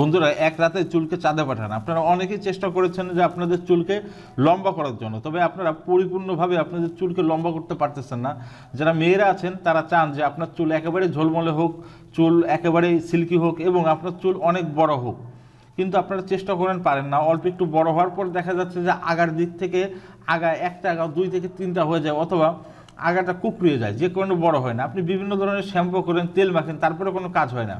বন্ধুরা, এক রাতে চুলকে চাঁদে পাঠান। আপনারা অনেকেই চেষ্টা করেছেন যে আপনাদের চুলকে লম্বা করার জন্য, তবে আপনারা পরিপূর্ণভাবে আপনাদের চুলকে লম্বা করতে পারতেছেন না। যারা মেয়েরা আছেন, তারা চান যে আপনার চুল একেবারে ঝোলমলে হোক, চুল একেবারে সিল্কি হোক এবং আপনার চুল অনেক বড় হোক। কিন্তু আপনারা চেষ্টা করেন, পারেন না। অল্প একটু বড় হওয়ার পর দেখা যাচ্ছে যে আগার দিক থেকে আগা, একটা আগা, দুই থেকে তিনটা হয়ে যায় অথবা আগাটা কুকড়িয়ে যায়, যে কোনো বড় হয় না। আপনি বিভিন্ন ধরনের শ্যাম্পু করেন, তেল মাখেন, তারপরে কোনো কাজ হয় না।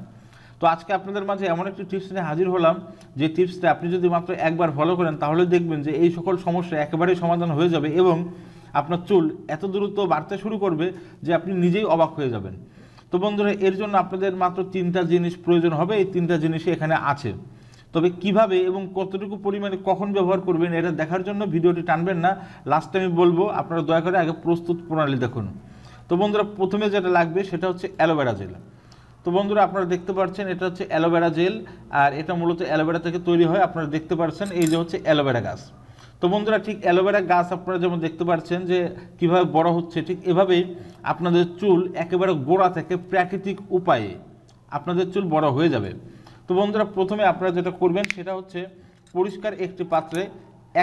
তো আজকে আপনাদের মাঝে এমন একটি টিপস নিয়ে হাজির হলাম, যে টিপসটা আপনি যদি মাত্র একবার ফলো করেন, তাহলে দেখবেন যে এই সকল সমস্যা একেবারেই সমাধান হয়ে যাবে এবং আপনার চুল এত দ্রুত বাড়তে শুরু করবে যে আপনি নিজেই অবাক হয়ে যাবেন। তো বন্ধুরা, এর জন্য আপনাদের মাত্র তিনটা জিনিস প্রয়োজন হবে, এই তিনটা জিনিসই এখানে আছে। তবে কীভাবে এবং কতটুকু পরিমাণে কখন ব্যবহার করবেন, এটা দেখার জন্য ভিডিওটি টানবেন না। লাস্টে আমি বলব, আপনারা দয়া করে আগে প্রস্তুত প্রণালী দেখুন। তো বন্ধুরা, প্রথমে যেটা লাগবে, সেটা হচ্ছে অ্যালোভেরা জেল। তো বন্ধুরা আপনারা দেখতে পাচ্ছেন এটা হচ্ছে অ্যালোভেরা জেল, আর এটা মূলত অ্যালোভেরা থেকে তৈরি হয়, আপনারা দেখতে পাচ্ছেন এই যে হচ্ছে অ্যালোভেরা গাছ। তো বন্ধুরা, ঠিক অ্যালোভেরা গাছ আপনারা যেমন দেখতে পাচ্ছেন যে কীভাবে বড় হচ্ছে, ঠিক এভাবেই আপনাদের চুল একেবারে গোড়া থেকে প্রাকৃতিক উপায়ে আপনাদের চুল বড় হয়ে যাবে। তো বন্ধুরা, প্রথমে আপনারা যেটা করবেন, সেটা হচ্ছে পরিষ্কার একটি পাত্রে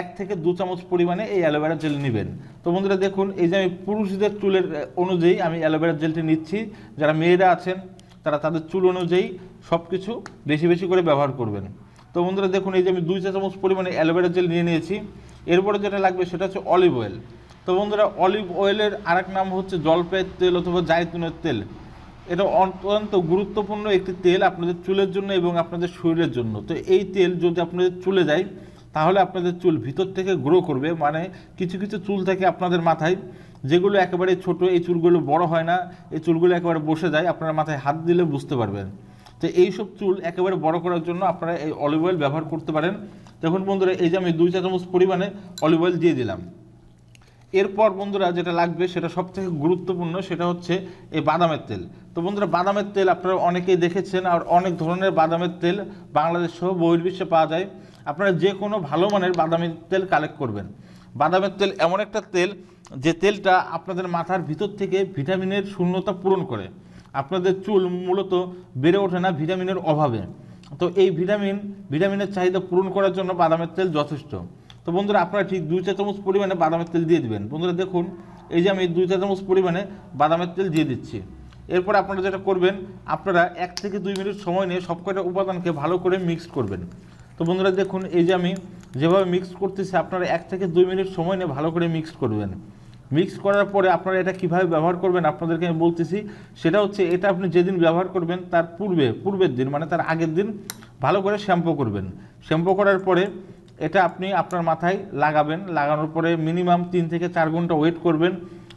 এক থেকে দু চামচ পরিমাণে এই অ্যালোভেরা জেল নেবেন। তো বন্ধুরা, দেখুন, এই যে আমি পুরুষদের চুলের অনুযায়ী আমি অ্যালোভেরা জেলটি নিচ্ছি। যারা মেয়েরা আছেন তারা তাদের চুল অনুযায়ী সব কিছু বেশি বেশি করে ব্যবহার করবেন। তো বন্ধুরা দেখুন, এই যে আমি দুই চা চামচ পরিমাণে অ্যালোভেরা জেল নিয়ে নিয়েছি। এরপরে যেটা লাগবে সেটা হচ্ছে অলিভ অয়েল। তো বন্ধুরা, অলিভ অয়েলের আরেক নাম হচ্ছে জলপাইয়ের তেল অথবা জাইতুনের তেল। এটা অত্যন্ত গুরুত্বপূর্ণ একটি তেল আপনাদের চুলের জন্য এবং আপনাদের শরীরের জন্য। তো এই তেল যদি আপনাদের চুলে যায়, তাহলে আপনাদের চুল ভিতর থেকে গ্রো করবে মানে কিছু কিছু চুল থাকে আপনাদের মাথায়। যেগুলো একেবারে ছোট, এই চুলগুলো বড় হয় না, এই চুলগুলো একেবারে বসে যায়, আপনার মাথায় হাত দিলে বুঝতে পারবেন। তো এইসব চুল একেবারে বড় করার জন্য আপনারা এই অলিভ অয়েল ব্যবহার করতে পারেন। দেখুন বন্ধুরা, এই যে আমি দুই চা চামচ পরিমাণে অলিভ অয়েল দিয়ে দিলাম। এরপর বন্ধুরা যেটা লাগবে, সেটা সব থেকে গুরুত্বপূর্ণ, সেটা হচ্ছে এই বাদামের তেল। তো বন্ধুরা, বাদামের তেল আপনারা অনেকেই দেখেছেন, আর অনেক ধরনের বাদামের তেল বাংলাদেশ সহ বহির্বিশ্বে পাওয়া যায়। আপনারা যে কোনো ভালো মানের বাদামের তেল কালেক্ট করবেন। বাদামের তেল এমন একটা তেল যে তেলটা আপনাদের মাথার ভিতর থেকে ভিটামিনের শূন্যতা পূরণ করে। আপনাদের চুল মূলত বেড়ে ওঠে না ভিটামিনের অভাবে। তো এই ভিটামিন, ভিটামিনের চাহিদা পূরণ করার জন্য বাদামের তেল যথেষ্ট। তো বন্ধুরা, আপনারা ঠিক দুই চা চামচ পরিমাণে বাদামের তেল দিয়ে দিবেন। বন্ধুরা, দেখুন, এই যে আমি দুই চা চামচ পরিমাণে বাদামের তেল দিয়ে দিচ্ছি। এরপর আপনারা যেটা করবেন, আপনারা এক থেকে দুই মিনিট সময় নিয়ে সব কয়টা উপাদানকে ভালো করে মিক্স করবেন। তো বন্ধুরা, দেখুন, এই যে আমি যেভাবে মিক্স করতেছি, আপনারা এক থেকে দুই মিনিট সময় নিয়ে ভালো করে মিক্স করবেন। মিক্স করার পরে আপনারা এটা কীভাবে ব্যবহার করবেন আপনাদেরকে আমি বলতেছি, সেটা হচ্ছে এটা আপনি যেদিন ব্যবহার করবেন তার পূর্বে, পূর্বের দিন মানে তার আগের দিন ভালো করে শ্যাম্পু করবেন। শ্যাম্পু করার পরে এটা আপনি আপনার মাথায় লাগাবেন, লাগানোর পরে মিনিমাম তিন থেকে চার ঘণ্টা ওয়েট করবেন।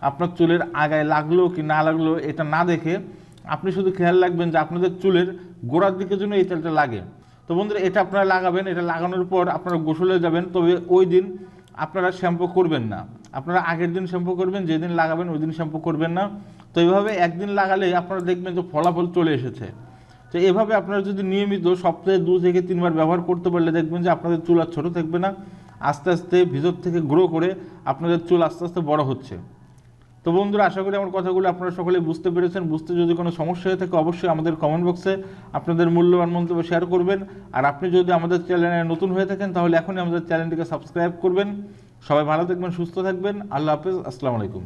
আপনার চুলের আগায় লাগল কি না লাগল এটা না দেখে আপনি শুধু খেয়াল রাখবেন যে আপনাদের চুলের গোড়ার দিকে জন্য এই তেলটা লাগে। তো বন্ধুরা, এটা আপনারা লাগাবেন, এটা লাগানোর পর আপনারা গোসলে যাবেন, তবে ওই দিন আপনারা শ্যাম্পু করবেন না। আপনারা আগের দিন শ্যাম্পু করবেন, যেদিন লাগাবেন ওই দিন শ্যাম্পু করবেন না। তো এইভাবে একদিন লাগালে আপনারা দেখবেন যে ফলাফল চলে এসেছে। তো এভাবে আপনারা যদি নিয়মিত সপ্তাহে দু থেকে তিনবার ব্যবহার করতে পারলে দেখবেন যে আপনাদের চুল আর ছোটো থাকবে না। আস্তে আস্তে ভিতর থেকে গ্রো করে আপনাদের চুল আস্তে আস্তে বড় হচ্ছে। তো বন্ধুরা, আশা করি আমার কথাগুলো আপনারা সকলে বুঝতে পেরেছেন। বুঝতে যদি কোনো সমস্যা হয়ে থাকে, অবশ্যই আমাদের কমেন্ট বক্সে আপনাদের মূল্যবান মন্তব্য শেয়ার করবেন। আর আপনি যদি আমাদের চ্যানেলে নতুন হয়ে থাকেন, তাহলে এখনই আমাদের চ্যানেলটিকে সাবস্ক্রাইব করবেন। সবাই ভালো থাকবেন, সুস্থ থাকবেন। আল্লাহ হাফেজ, আসসালামু আলাইকুম।